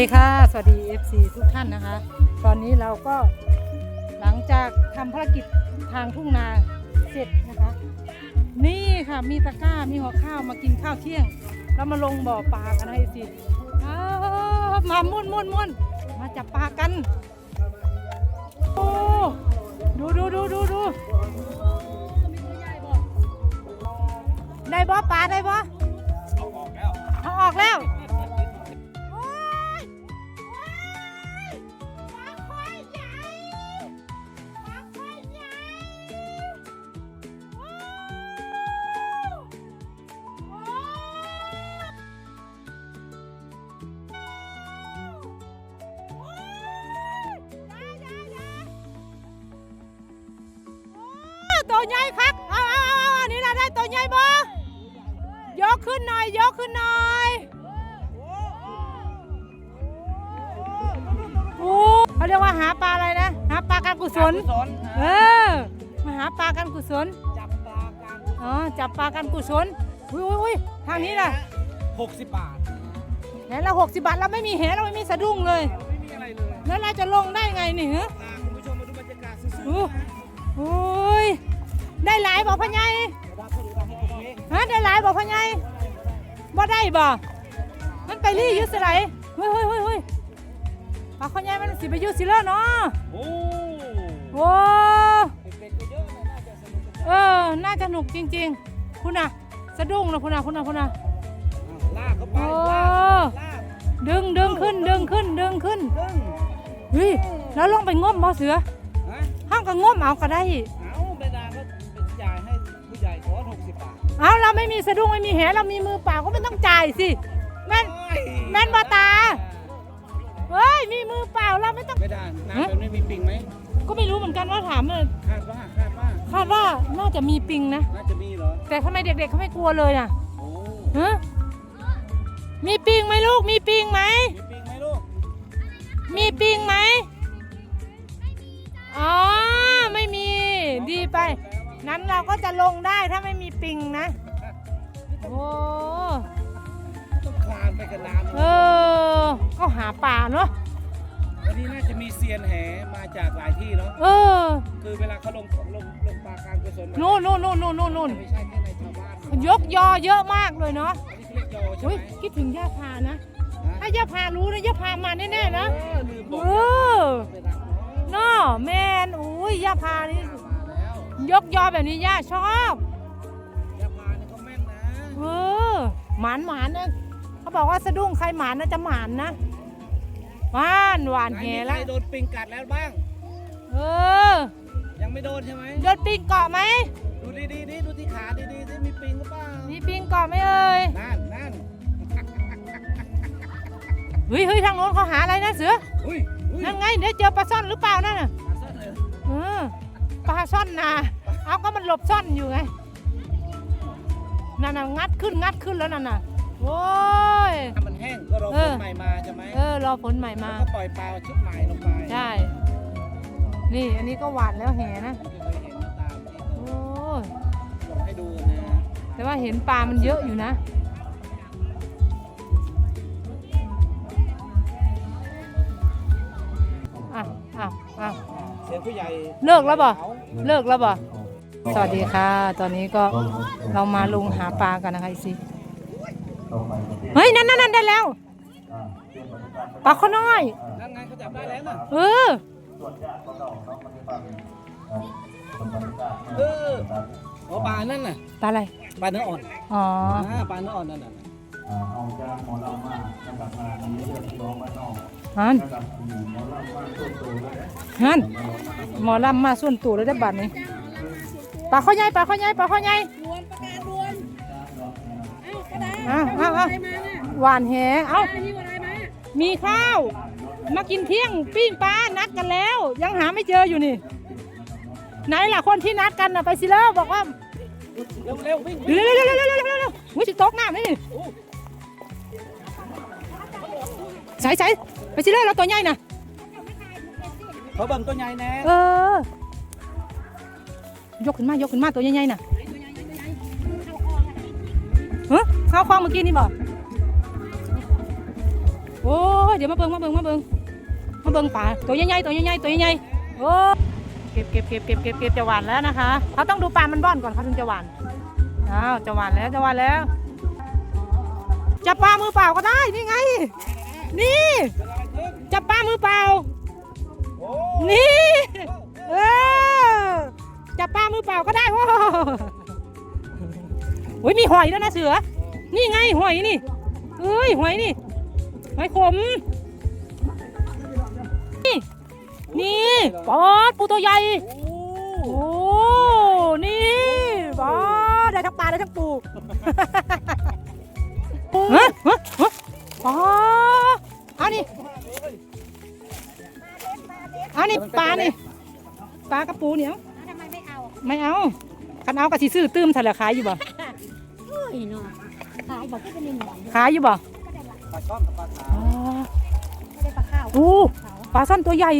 ดีค่ะ สวัสดี FC ทุกท่านนะคะ ตอนนี้เราก็หลังจากทำภารกิจทางทุ่งนาเสร็จนะคะ นี่ค่ะมีตะกร้ามีหัวข้าวมากินข้าวเที่ยง แล้วมาลงบ่อปลากันให้สิอ้าวมาม่วนม่วนม่วนมาจับปลากันโอ้ดูดูดูดูดูได้บ่ปลาได้บ่เอาออกแล้วโตัวใหญ่คักเอาเอาเอาเอาอันนี้เราได้ตัวใหญ่บ่ยกขึ้นหน่อยยกขึ้นหน่อยโอ้เขาเรียกว่าหาปลาอะไรนะ หาปลาการกุศลสนเออมาหาปลาการกุศลจับปลาการอ๋อจับปลาการกุศลอุ้ยอุ้ยอุ้ยทางนี้ล่ะหกสิบบาทแหเราหกสิบบาทเราไม่มีแหเราไม่มีสะดุ้งเลย ไม่มีอะไรเลยแล้วเราจะลงได้ไงนี่ฮะพาคุณผู้ชมมาดูบรรยากาศซื่อโอ้โอ้ย ได้หลายบอกพ่อใหญ่ๆรับผู้ดูรับให้ตรงนี้ฮะได้หลายบอกพ่อใหญ่บ่ได้บ่มันไปรี่อยุสไลเฮ้ยเฮ้ยเฮ้ยเฮ้ยปลาพ่อใหญ่มันสิไปอยุสิเลอเนาะโอ้โอ้เด็กๆก็เยอะนะน่าจะสนุกสนานเออ น่าจะหนุกจริง ๆ คุณน่ะ สะดุ้งนะคุณน่ะคุณน่ะคุณน่ะอ้าวลากเข้าไปโอ้ลากลากดึงดึงขึ้นดึงขึ้นดึงขึ้นดึงเฮ้ยแล้วลงไปง้มบ่เสือฮะห้ามก็ง้มเอาก็ได้ เอาเราไม่มีสะดุ้งไม่มีแหเรามีมือเปล่าก็ไม่ต้องจ่ายสิแม่นแม่นบ่ตาเฮ้ยมีมือเปล่าเราไม่ต้อง ไม่ได้น้ำแบบนี้มีปิงไหมก็ไม่รู้เหมือนกันว่าถามเลยคาดว่าคาดว่าคาดว่าน่าจะมีปิงนะน่าจะมีเหรอแต่ทำไมเด็กๆเขาไม่กลัวเลยอะโอ้ฮะมีปิงไหมลูกมีปิงไหมมีปิงไหมลูกมีปิงไหมอ๋อไม่มีดีไป นั้นเราก็จะลงได้ถ้าไม่มีปิงนะ โอ้ต้องคลานไปกับน้ำเออ ก็หาป่าเนาะวันนี้น่าจะมีเซียนแหมาจากหลายที่เนาะเออ คือเวลาเขาลงลงลงปลาการกุศลนู่นนู่นนู่นนู่นนู่นนู่นไม่ใช่แค่ในชาวบ้านนะยกยอเยอะมากเลยเนาะอันนี้เขาเรียกยอใช่อุ้ยไหมคิดถึงย่าพานะ ถ้าฮะย่าพารู้นะย่าพามาแน่ๆนะ เออลืมบเออกอไปรับเนาะเนาะแมนอุ้ยย่าพานี่มาแล้ว ยกยอแบบนี้ย่าชอบยาพาเนี่ยเขาแม่นนะเออหมานหมานนะเขาบอกว่าสะดุ้งใครหมานนะจะหมานนะหวานหวานไหนแหมีใคละรโดนปิงกัดแล้วบ้าง เออ ยังไม่โดนใช่ไหมโดนปิงเกาะไหมดูดีๆนี่ดูที่ขาดีๆที่มีปิงหรือเปล่ามีปิงเกาะไหมเอ่ยนั่นนั่นเฮ้ยเฮ้ยทางโน้นเขาหาอะไรนะเสืออุ้ยอุ้ยนั่นไงเดี๋ยวเจอปลาซ่อนหรือเปล่านั่นน่ะมาซะเลยเออปลาซ่อนนา เอาก็มันหลบซ่อนอยู่ไงนั่นน่ะงัดขึ้นงัดขึ้นแล้วนั่นน่ะโอ้ย ถ้ามันแห้งก็รอเอฝอ นใหม่มาใช่ไหมเออรอฝนใหม่มา แล้วก็ปล่อยปลาชุดใหม่ลงไปใช่ นี่อันนี้ก็หวานแล้วแหนะไม่เคยเห็นตามที่โอ้ยเขาลงให้ดูกันนะแต่ว่าเห็นปลามันเยอะอยู่นะ อะอะอะ เสียงผู้ใหญ่เลิกแล้วบ่ เลิกแล้วบ่ สวัสดีค่ะ ตอนนี้ก็เรามาลงหาปลากันนะคะอีสิเฮ้ยนั่นนั่นนั่นได้แล้วปลาข้อน้อยนั่นไงเขาจับได้แล้วน่ะเออเอออ๋อปลานั่นน่ะปลาอะไรปลาเนื้ออ่อนอ๋ออ่าปลาเนื้ออ่อนนั่นน่ะฮันฮันหมอลำมาส่วนตัวแล้วได้บัตรนี้ ปลาข้อใหญ่ปลาข้อใหญ่ปลาข้อใหญ่รวนประกาศรวนเอ้ากระดาษอ้าวอ้าวอะอ้าวไรมาน่ะหวานแหเอ้าได้ที่อะไรมามีข้าว มากินเที่ยงปิ้งปลานัดกันแล้ว ยังหาไม่เจออยู่นี่ ไหนล่ะคนที่นัดกันน่ะไปสิแล้วบอกว่าเร็วเร็ววิ่งเร็วเร็วเร็วเร็วเร็วเร็วเร็วอุ้ยสิตกน้ำนี่ใส่ใส่ไปสิแล้วเราตัวใหญ่น่ะเขาเบิ่งตัวใหญ่แน่เออ ยกขึ้นมายกขึ้นมาตัวใหญ่ๆน่ะเฮ้ยข้าวคลองเมื่อกี้นี่บอกโอ้ยเดี๋ยวมาเบิ่งมาเบิ่งมาเบิ่งมาเบิ่งป่าตัวใหญ่ๆตัวใหญ่ๆตัวใหญ่ๆโอ้เก็บเก็บเก็บเก็บเก็บเก็บจะหวานแล้วนะคะเขาต้องดูปลามันบ้อนก่อนเขาถึงจะหวานอ้าวจะหวานแล้วจะหวานแล้วจับปลามือเปล่าก็ได้นี่ไง นี่จับปลามือเปล่า อเปล่าก็ได้โว้โอ้ยมีหอยแล้วยนะเสือ นี่ไงหอยนี่เอ้ยหอยนี่หอยขม นี่นี่ปอดปูตัวใหญ่ โอ้ นี่ปอดได้ทั้งปลาได้ทั้งปูฮะฮะฮะปอดเอานี่เอานี่ปลานี่ปลากระปูเนี่ย ไมไม่เอาไม่เอาคันเอากระสีซื้อตื้มทะเลขายอยู่บ่เฮ้ยเนาะขายบอกที่เป็นหนึ่งหลังขายอยู่บ่ปลาช่อนกับปลาขาวอ๋อไม่ได้ปลาข้าวโอ้ปลาซ่อนตัวใหญ่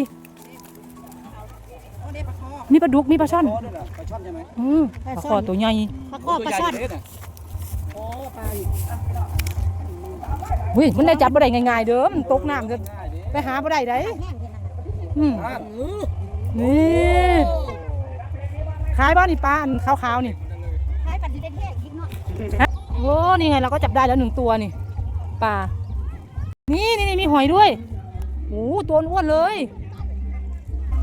ไม่ได้ปลาข้อมีปลาดุกมีปลาช่อนโอ้ด้วยเหรอปลาช่อนใช่ไหมอืมปลาคอตัวใหญ่ปลาข้อปลาช่อนตัวใหญ่เลยะโอ้ปลาอีกเฮ้ยมันได้จับบ่ได้ง่ายๆเด้อมันตกน้ำจะง่ายดิไปหาบ่ได้ได้แห้งเท่านั้นน่ะอืมอะนี่ ขายบ้านนี่ปลาอันขาวๆนี่ขายปลาดีได้แห้งอีกเนาะโอ้นี่ไงเราก็จับได้แล้วหนึ่งตัวนี่ปลานี่นี่นี่มีหอยด้วยโอ้ตัวอ้วนเลย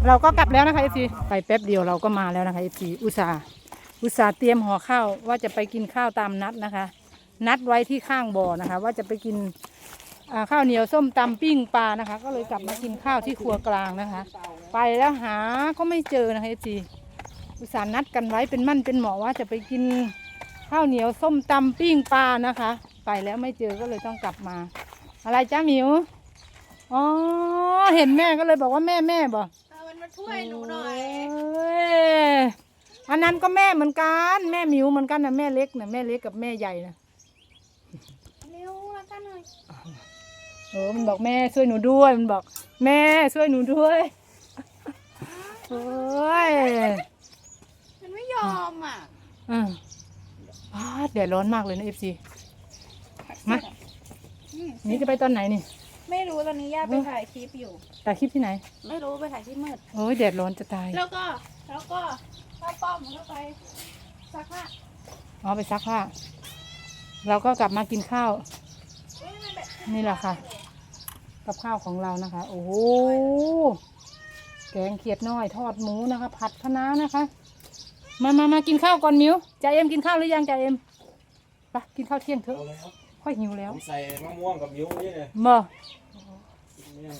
เราก็กลับแล้วนะคะเอฟซีไปแป๊บเดียวเราก็มาแล้วนะคะเอฟซีอุตส่าห์อุตส่าห์เตรียมห่อข้าวว่าจะไปกินข้าวตามนัดนะคะ นัดไว้ที่ข้างบ่อนะคะ ว่าจะไปกินอ่าข้าวเหนียวส้มตำปิ้งปลานะคะ ก็เลยกลับมากินข้าวที่ครัวกลางนะคะ ไปแล้วหาก็ไม่เจอนะคะเอฟซี อุตส่าห์นัดกันไว้เป็นมั่นเป็นหมอว่าจะไปกินข้าวเหนียวส้มตำปิ้งปลานะคะ ไปแล้วไม่เจอก็เลยต้องกลับมา อะไรจ้าหมิวอ๋อเห็นแม่ก็เลยบอกว่าแม่แม่บอกเอามันมาช่วยหนูหน่อยโอ้ยอันนั้นก็แม่เหมือนกัน แม่หมิวเหมือนกันนะแม่เล็กนะแม่เล็กกับแม่ใหญ่นะเร็วแล้วกันหน่อยโอ้มันบอกแม่ช่วยหนูด้วยมันบอก แม่ช่วยหนูด้วยโอ้ย มันไม่ยอมอะ อืมอ้าแดดร้อนมากเลยนะเอฟซีมานี่จะไปตอนไหนนี่ ไม่รู้ตอนนี้ย่าไปถ่ายคลิปอยู่ ถ่ายคลิปที่ไหน ไม่รู้ไปถ่ายที่มืดโอ้ยแดดร้อนจะตาย แล้วก็แล้วก็เข้าป้อมเข้าไปซักผ้าอ๋อไปซักผ้าเราก็กลับมากินข้าวเอ๊ะมันแบบนี่แหละค่ะ กับข้าวของเรานะคะ โอ้โหแกงเขียดน้อยทอดหมูนะคะ ผัดคะน้านะคะ มามามากินข้าวก่อนมิวจ่าเอ็มกินข้าวหรือยังจ่าเอ็มไปกินข้าวเที่ยงเถอะ ค่อยหิวแล้ว ผมใส่มะม่วงกับมิ้วนี่เลยบ่เนี่ย